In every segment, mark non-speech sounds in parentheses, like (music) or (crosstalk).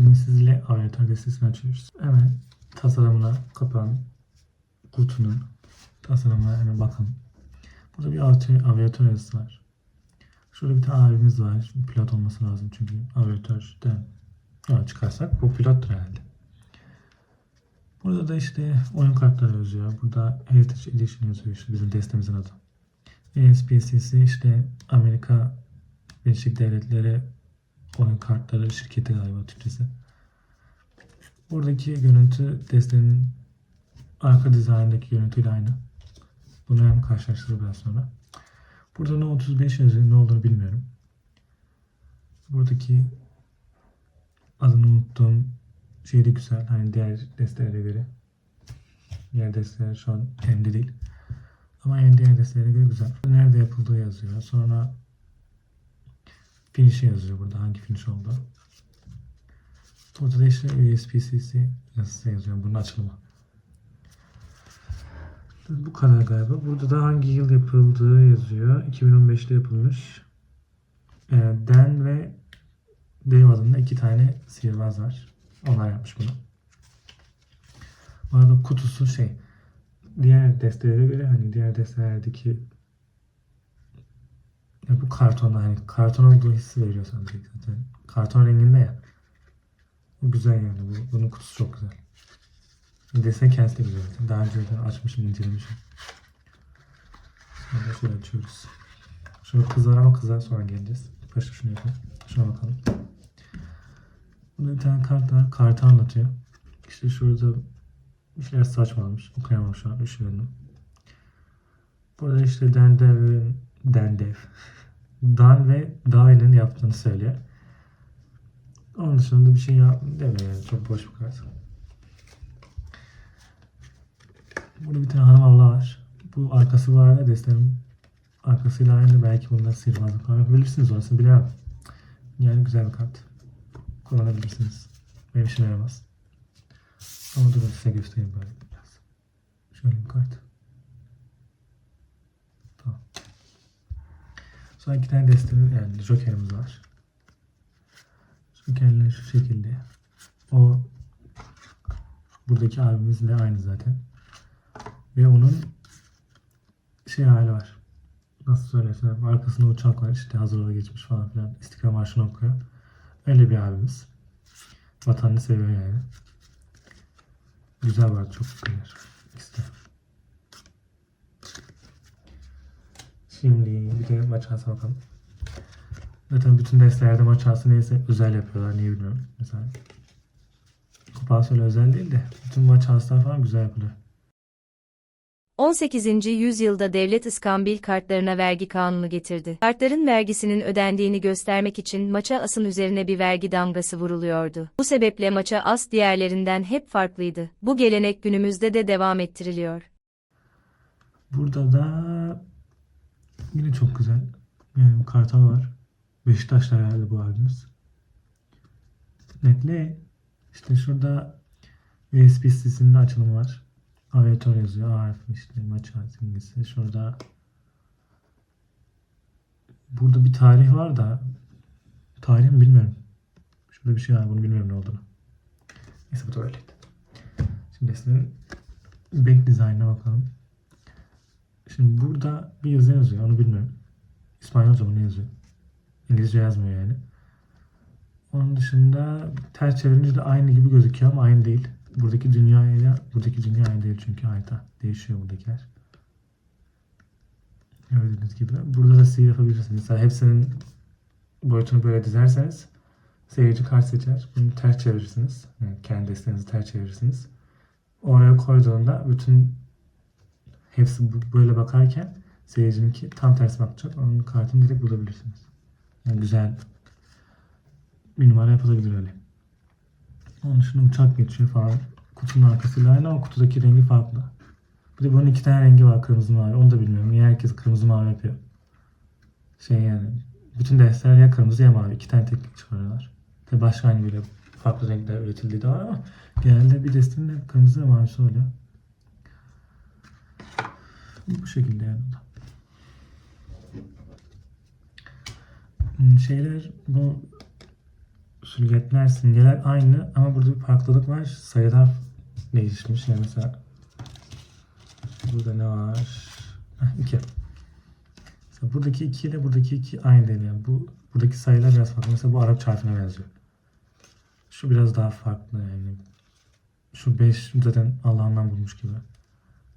Bugün sizle aviatör destesini açıyoruz. Hemen tasarımına kapan kutunun tasarımına hemen bakalım. Burada bir aviatör, yazısı var. Şurada bir tane abimiz var. Pilot olması lazım çünkü aviatörden yola çıkarsak bu pilottur herhalde. Burada da işte oyun kartları yazıyor. Burada Heritage Edition yazıyor işte bizim destemizin adı. ASPCC işte Amerika Birleşik Devletleri oyun kartları şirketi galiba Türkçesi. Buradaki görüntü destenin arka dizaynındaki görüntüyle aynı. Bunu hem karşılaştırır biraz sonra. Burada ne 35 yazıyor ne olduğunu bilmiyorum. Buradaki adını unuttuğum şey de güzel. Hani diğer destelere göre. Diğer desteler şu an elimde değil. Ama yani diğer destelere göre güzel. Nerede yapıldığı yazıyor. Sonra finish'i yazıyor burada. Hangi finish oldu. Burada da işte USPCC yazısı yazıyor. Bunun açılımı. Bu kadar galiba. Burada da hangi yıl yapıldığı yazıyor. 2015'te yapılmış. Ee, Dan ve Dave adında iki tane sihirbaz var. Onlar yapmış bunu. Bu arada kutusu şey diğer destelere göre hani diğer destelerdeki ya bu karton hani karton olduğu hissi veriyor sana direkt zaten. Karton renginde ya. Bu güzel yani. Bu, bunun kutusu çok güzel. Desen kendisi de güzel. Daha önce açmışım, incelemişim. Sonra şöyle açıyoruz. Şöyle kızar ama kızar sonra geleceğiz. Başta şunu yapalım. Şuna bakalım. Burada bir tane kart var. Kartı anlatıyor. İşte şurada bir şeyler saçmalamış. Okuyamam şu an. Üşüyorum. Burada işte Dendev'in Dendev. Dan ve Dave'nin yaptığını söylüyor. Onun dışında bir şey yap demiyor yani. Çok boş bir kart. Burada bir tane hanım abla var. Bu arkası var ya destenin arkasıyla aynı. Belki bundan sihirbazlık falan yapabilirsiniz. Orasını bilemem. Yani güzel bir kart. Kullanabilirsiniz. Benim işime yaramaz. Ama durun size göstereyim böyle biraz. Şöyle bir kart. Sonra iki tane destenin yani jokerimiz var. Jokerler şu şekilde. O buradaki abimizle aynı zaten. Ve onun şey hali var. Nasıl söylesem arkasında uçak var işte hazır ola geçmiş falan filan. İstiklal Marşı'nı okuyor. Öyle bir abimiz. Vatanını seviyor yani. Güzel var çok güzel. İşte. Şimdi bir de maç alsa bakalım. Zaten bütün destelerde maç alsı neyse özel yapıyorlar niye bilmiyorum. Mesela Kupa öyle özel değil de bütün maç alsılar falan güzel yapılıyor. 18. yüzyılda devlet iskambil kartlarına vergi kanunu getirdi. Kartların vergisinin ödendiğini göstermek için maça asın üzerine bir vergi damgası vuruluyordu. Bu sebeple maça as diğerlerinden hep farklıydı. Bu gelenek günümüzde de devam ettiriliyor. Burada da yine çok güzel. Yani kartal var. Beşiktaş'ta herhalde bu abimiz. Netle işte şurada USB sitesinde açılımı var. Aviator yazıyor. A harfi işte maç simgesi. Şurada burada bir tarih var da tarih mi bilmiyorum. Şurada bir şey var. Bunu bilmiyorum ne olduğunu. Neyse bu da öyleydi. Şimdi sizin back design'ına bakalım. Şimdi burada bir yazı yazıyor. Onu bilmiyorum. İspanyolca mı ne yazıyor? İngilizce yazmıyor yani. Onun dışında ters çevirince de aynı gibi gözüküyor ama aynı değil. Buradaki dünyayla buradaki dünya aynı değil çünkü harita değişiyor buradakiler. Gördüğünüz gibi. Burada da sihir yapabilirsiniz. Mesela hepsinin boyutunu böyle dizerseniz seyirci kart seçer. Bunu ters çevirirsiniz. Yani kendi desteğinizi ters çevirirsiniz. Oraya koyduğunda bütün hepsi böyle bakarken seyircininki tam tersi bakacak. Onun kartını direkt bulabilirsiniz. Yani güzel bir numara yapılabilir öyle. Onun dışında uçak geçiyor falan. Kutunun arkasıyla aynı ama kutudaki rengi farklı. Bir de bunun iki tane rengi var kırmızı mavi. Onu da bilmiyorum. Niye herkes kırmızı mavi yapıyor? Şey yani bütün dersler ya kırmızı ya mavi. İki tane teknik çıkarıyorlar. Ve başka hani böyle farklı renkler üretildiği de var ama genelde bir destenin de kırmızı ve mavisi oluyor. Bu şekilde yani. Hmm, Şeyler bu sülgetler, simgeler aynı ama burada bir farklılık var. Sayılar değişmiş. Yani mesela burada ne var? Heh, 2. Mesela buradaki 2 ile buradaki 2 aynı değil. Yani bu buradaki sayılar biraz farklı. Mesela bu Arap çarpına benziyor. Şu biraz daha farklı yani. Şu 5 zaten Allah'ından bulmuş gibi.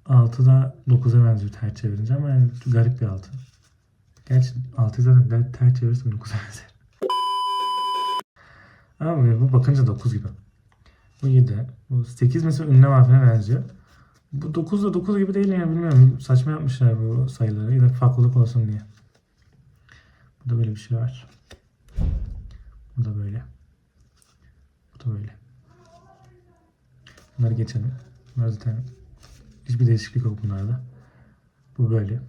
6 da 9'a benziyor ters çevirince ama yani garip bir 6. Gerçi 6'yı zaten ters çevirirsin 9'a benzer. Ama bu bakınca 9 gibi. Bu 7. Bu 8 mesela ünlem harfine benziyor. Bu 9 da 9 gibi değil yani bilmiyorum. Saçma yapmışlar bu sayıları. Ya da farklılık olsun diye. Burada böyle bir şey var. Bu da böyle. Bu da böyle. Bunları geçelim. Bunlar zaten hiçbir değişiklik yok bunlarda. Bu böyle.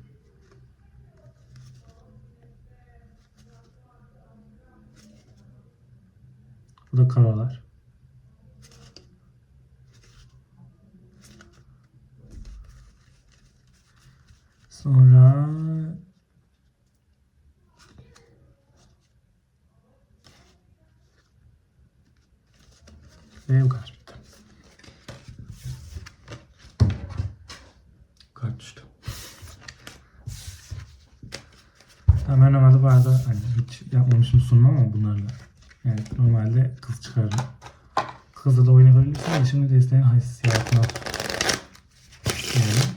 Bu da karalar. Sonra ve bu kadar Ben normalde bu arada hani hiç yapmamışım sunum ama bunlarla. Yani normalde kız çıkarırım. Kızla da oyun yapabilirsin ama şimdi desteğin hissiyatına yani.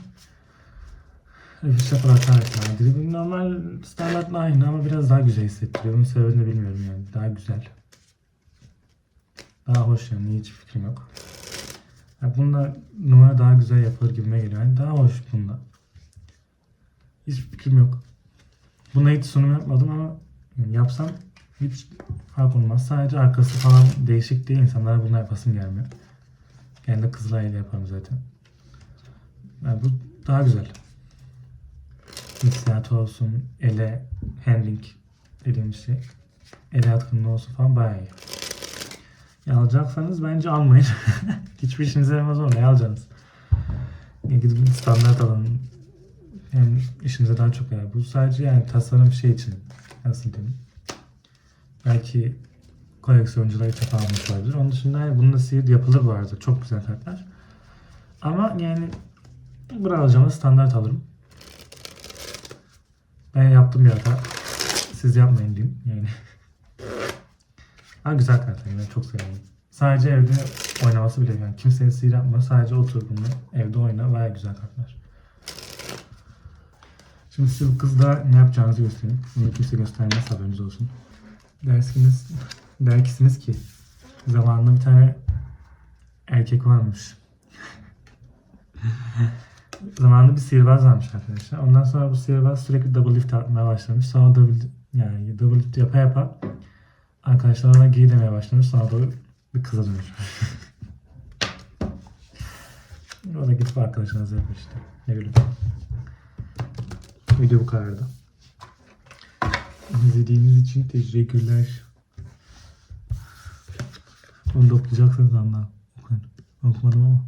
Öpüş yapar arkadaşlar. Dribble normal standartla aynı ama biraz daha güzel hissettiriyor. Bunun sebebini de bilmiyorum yani. Daha güzel. Daha hoş yani. Hiç fikrim yok. Ya bunda numara daha güzel yapılır gibime geliyor. Yani daha hoş bunda. Hiç fikrim yok. Buna hiç sunum yapmadım ama yapsam hiç fark olmaz. Sadece arkası falan değişik değil. İnsanlara bunu yapasım gelmiyor. Kendi kızılayla yaparım zaten. Yani bu daha güzel. Hissiyatı olsun, ele handling dediğimiz şey. Ele yatkınlığı olsun falan bayağı iyi. Ya alacaksanız bence almayın. (laughs) Hiçbir işinize yaramaz ama ne alacaksınız? Ya gidip standart alın. Hem işinize daha çok yarar. Bu sadece yani tasarım şey için. Nasıl diyeyim? Belki koleksiyoncular için falan almış olabilir. Onun dışında yani bunun da seed yapılır bu arada. Çok güzel kartlar. Ama yani bunu alacağımı standart alırım. Ben yaptım bir hata. Siz yapmayın diyeyim yani. (laughs) Ama güzel kartlar yani çok seviyorum. Sadece evde oynaması bile yani kimseye sihir yapma. Sadece otur bunu evde oyna. Baya güzel kartlar. Şimdi size bu kızda ne yapacağınızı göstereyim. Bunu kimse göstermez haberiniz olsun. Dersiniz, derkisiniz ki zamanında bir tane erkek varmış. (laughs) zamanında bir sihirbaz varmış arkadaşlar. Ondan sonra bu sihirbaz sürekli double lift atmaya başlamış. Sonra double, yani double lift yapa yapa arkadaşlarına giy demeye başlamış. Sonra da bir kıza dönüşmüş. (laughs) o da gidip arkadaşlarınıza yapıyor işte. Ne bileyim. Video bu kadardı. İzlediğiniz için teşekkürler. Onu da okuyacaksınız anla. Okumadım ama.